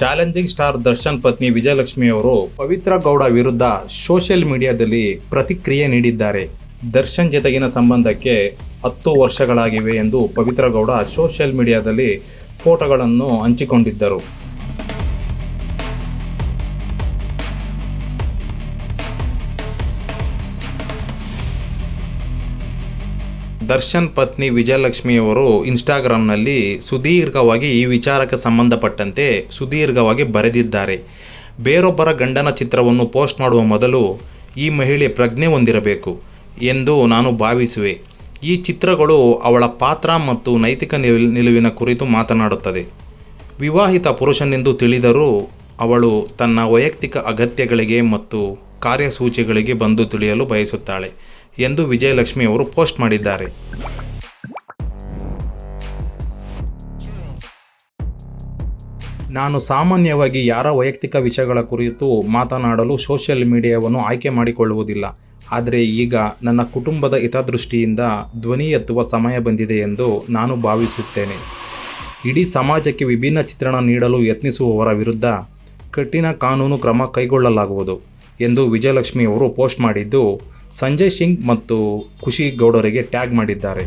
Challenging star Darshan ಪತ್ನಿ ವಿಜಯಲಕ್ಷ್ಮಿ ಅವರು ಪವಿತ್ರ ಗೌಡ ವಿರುದ್ಧ ಸೋಷಿಯಲ್ ಮೀಡಿಯಾದಲ್ಲಿ ಪ್ರತಿಕ್ರಿಯೆ ನೀಡಿದ್ದಾರೆ. ದರ್ಶನ್ ಜೊತೆಗಿನ ಸಂಬಂಧಕ್ಕೆ ಹತ್ತು ವರ್ಷಗಳಾಗಿವೆ ಎಂದು ಪವಿತ್ರ ಗೌಡ ಸೋಷಿಯಲ್ ಮೀಡಿಯಾದಲ್ಲಿ ಫೋಟೋಗಳನ್ನು ಹಂಚಿಕೊಂಡಿದ್ದರು. ದರ್ಶನ್ ಪತ್ನಿ ವಿಜಯಲಕ್ಷ್ಮಿಯವರು ಇನ್ಸ್ಟಾಗ್ರಾಮ್ನಲ್ಲಿ ಸುದೀರ್ಘವಾಗಿ ಈ ವಿಚಾರಕ್ಕೆ ಸಂಬಂಧಪಟ್ಟಂತೆ ಸುದೀರ್ಘವಾಗಿ ಬರೆದಿದ್ದಾರೆ. ಬೇರೊಬ್ಬರ ಗಂಡನ ಚಿತ್ರವನ್ನು ಪೋಸ್ಟ್ ಮಾಡುವ ಮೊದಲು ಈ ಮಹಿಳೆ ಪ್ರಜ್ಞೆ ಹೊಂದಿರಬೇಕು ಎಂದು ನಾನು ಭಾವಿಸುವೆ. ಈ ಚಿತ್ರಗಳು ಅವಳ ಪಾತ್ರ ಮತ್ತು ನೈತಿಕ ನಿಲ್- ನಿಲುವಿನ ಕುರಿತು ಮಾತನಾಡುತ್ತದೆ. ವಿವಾಹಿತ ಪುರುಷನೆಂದು ತಿಳಿದರೂ ಅವಳು ತನ್ನ ವೈಯಕ್ತಿಕ ಅಗತ್ಯಗಳಿಗೆ ಮತ್ತು ಕಾರ್ಯಸೂಚಿಗಳಿಗೆ ಬಂದು ತಿಳಿಯಲು ಬಯಸುತ್ತಾಳೆ ಎಂದು ವಿಜಯಲಕ್ಷ್ಮಿ ಅವರು ಪೋಸ್ಟ್ ಮಾಡಿದ್ದಾರೆ. ನಾನು ಸಾಮಾನ್ಯವಾಗಿ ಯಾರ ವೈಯಕ್ತಿಕ ವಿಷಯಗಳ ಕುರಿತು ಮಾತನಾಡಲು ಸೋಷಿಯಲ್ ಮೀಡಿಯಾವನ್ನು ಆಯ್ಕೆ ಮಾಡಿಕೊಳ್ಳುವುದಿಲ್ಲ. ಆದರೆ ಈಗ ನನ್ನ ಕುಟುಂಬದ ಹಿತದೃಷ್ಟಿಯಿಂದ ಧ್ವನಿ ಎತ್ತುವ ಸಮಯ ಬಂದಿದೆ ಎಂದು ನಾನು ಭಾವಿಸುತ್ತೇನೆ. ಇಡೀ ಸಮಾಜಕ್ಕೆ ವಿಭಿನ್ನ ಚಿತ್ರಣ ನೀಡಲು ಯತ್ನಿಸುವವರ ವಿರುದ್ಧ ಕಠಿಣ ಕಾನೂನು ಕ್ರಮ ಕೈಗೊಳ್ಳಲಾಗುವುದು ಎಂದು ವಿಜಯಲಕ್ಷ್ಮಿ ಅವರು ಪೋಸ್ಟ್ ಮಾಡಿದ್ದು, ಸಂಜಯ್ ಸಿಂಗ್ ಮತ್ತು ಖುಷಿ ಗೌಡರಿಗೆ ಟ್ಯಾಗ್ ಮಾಡಿದ್ದಾರೆ.